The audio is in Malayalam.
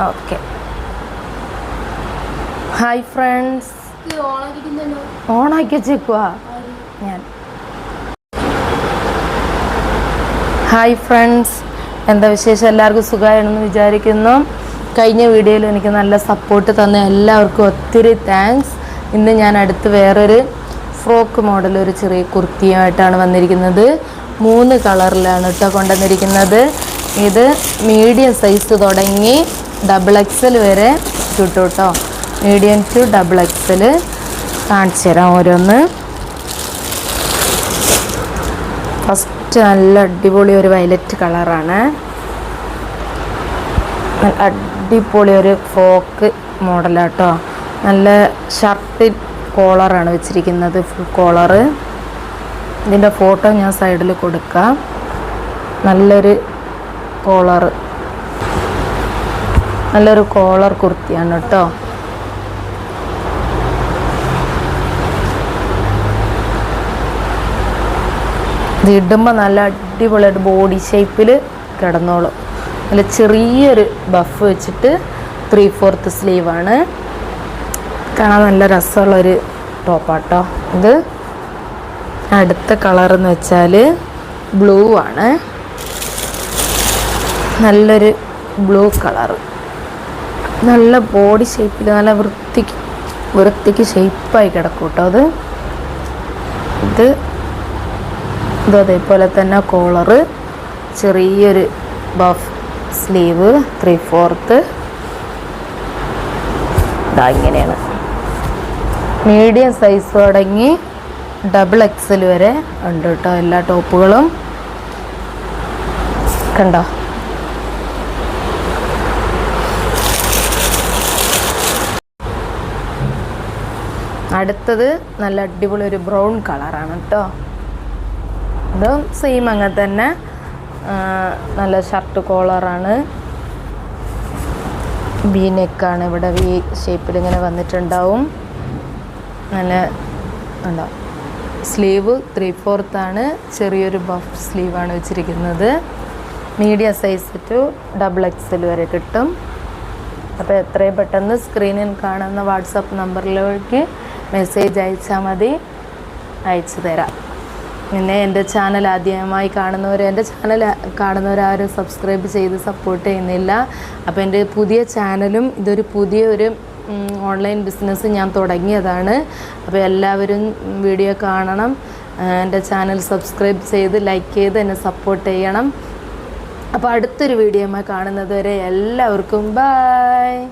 ഓക്കെ ഹായ് ഫ്രണ്ട്സ് ഓണാക്കി വെച്ചേക്കുവാ ഞാൻ. ഹായ് ഫ്രണ്ട്സ് എന്താ വിശേഷം? എല്ലാവർക്കും സുഖമാണെന്ന് വിചാരിക്കുന്നു. കഴിഞ്ഞ വീഡിയോയിൽ എനിക്ക് നല്ല സപ്പോർട്ട് തന്ന എല്ലാവർക്കും ഒത്തിരി താങ്ക്സ് ഇന്ന് ഞാൻ അടുത്ത് വേറൊരു ഫ്രോക്ക് മോഡൽ ഒരു ചെറിയ കുർത്തിയുമായിട്ടാണ് വന്നിരിക്കുന്നത്. മൂന്ന് കളറിലാണ് കേട്ടോ കൊണ്ടുവന്നിരിക്കുന്നത്. ഇത് മീഡിയം സൈസ് തുടങ്ങി ഡബിൾ എക്സൽ വരെ കിട്ടും കേട്ടോ മീഡിയം ടു ഡബിൾ എക്സൽ കാണിച്ചു തരാം ഓരോന്ന്. ഫസ്റ്റ് നല്ല അടിപൊളി ഒരു വയലറ്റ് കളറാണ് അടിപൊളി ഒരു ഫ്രോക്ക് മോഡലാട്ടോ നല്ല ഷർട്ട് കോളറാണ് വെച്ചിരിക്കുന്നത് ഫുൾ കോളറ് ഇതിന്റെ ഫോട്ടോ ഞാൻ സൈഡിൽ കൊടുക്കാം. നല്ലൊരു കോളർ നല്ലൊരു കോളർ കുർത്തിയാണ് കേട്ടോ ഇത് ഇടുമ്പോൾ നല്ല അടിപൊളിയായിട്ട് ബോഡി ഷേപ്പിൽ കിടന്നോളും. നല്ല ചെറിയൊരു ബഫ് വെച്ചിട്ട് ത്രീ ഫോർത്ത് സ്ലീവാണ് കാണാൻ നല്ല രസമുള്ളൊരു ടോപ്പാട്ടോ ഇത്. അടുത്ത കളർ എന്ന് വെച്ചാൽ ബ്ലൂ ആണ്. നല്ലൊരു ബ്ലൂ കളറ് നല്ല ബോഡി ഷേപ്പിൽ നല്ല വൃത്തിക്ക് വൃത്തിക്ക് ഷേപ്പായി കിടക്കും കേട്ടോ അത്. ഇത് ഇത് അതേപോലെ തന്നെ കോളറ് ചെറിയൊരു ബഫ് സ്ലീവ് ത്രീ ഫോർത്ത് ഇതാ ഇങ്ങനെയാണ്. മീഡിയം സൈസ് തുടങ്ങി ഡബിൾ എക്സൽ വരെ ഉണ്ട് കേട്ടോ എല്ലാ ടോപ്പുകളും കണ്ടോ? അടുത്തത് നല്ല അടിപൊളി ഒരു ബ്രൗൺ കളറാണ് കേട്ടോ ഇതും സെയിം അങ്ങനെ തന്നെ. നല്ല ഷർട്ട് കോളറാണ് ബി നെക്കാണ് ഇവിടെ വി ഷേപ്പിൽ ഇങ്ങനെ വന്നിട്ടുണ്ടാവും. നല്ല ഉണ്ടാവും സ്ലീവ് ത്രീ ഫോർത്താണ് ചെറിയൊരു ബഫ് സ്ലീവാണ് വെച്ചിരിക്കുന്നത്. Medium size to double XL വരെ കിട്ടും. അപ്പോൾ എത്രയും പെട്ടെന്ന് സ്ക്രീനിൽ കാണുന്ന വാട്സപ്പ് നമ്പറിലേക്ക് മെസ്സേജ് അയച്ചാൽ മതി. അയച്ചു തരാം. പിന്നെ എന്റെ ചാനൽ ആദ്യമായി കാണുന്നവർ എന്റെ ചാനൽ കാണുന്നവരാരും സബ്സ്ക്രൈബ് ചെയ്ത് സപ്പോർട്ട് ചെയ്യുന്നില്ല. അപ്പോൾ എന്റെ പുതിയ ചാനലും ഇതൊരു പുതിയൊരു ഓൺലൈൻ ബിസിനസ് ഞാൻ തുടങ്ങിയതാണ്. അപ്പോൾ എല്ലാവരും വീഡിയോ കാണണം. എന്റെ ചാനൽ സബ്സ്ക്രൈബ് ചെയ്ത് ലൈക്ക് ചെയ്ത് എന്നെ സപ്പോർട്ട് ചെയ്യണം. അപ്പോൾ അടുത്തൊരു വീഡിയോ കാണുന്നത് വരെ എല്ലാവർക്കും ബായ്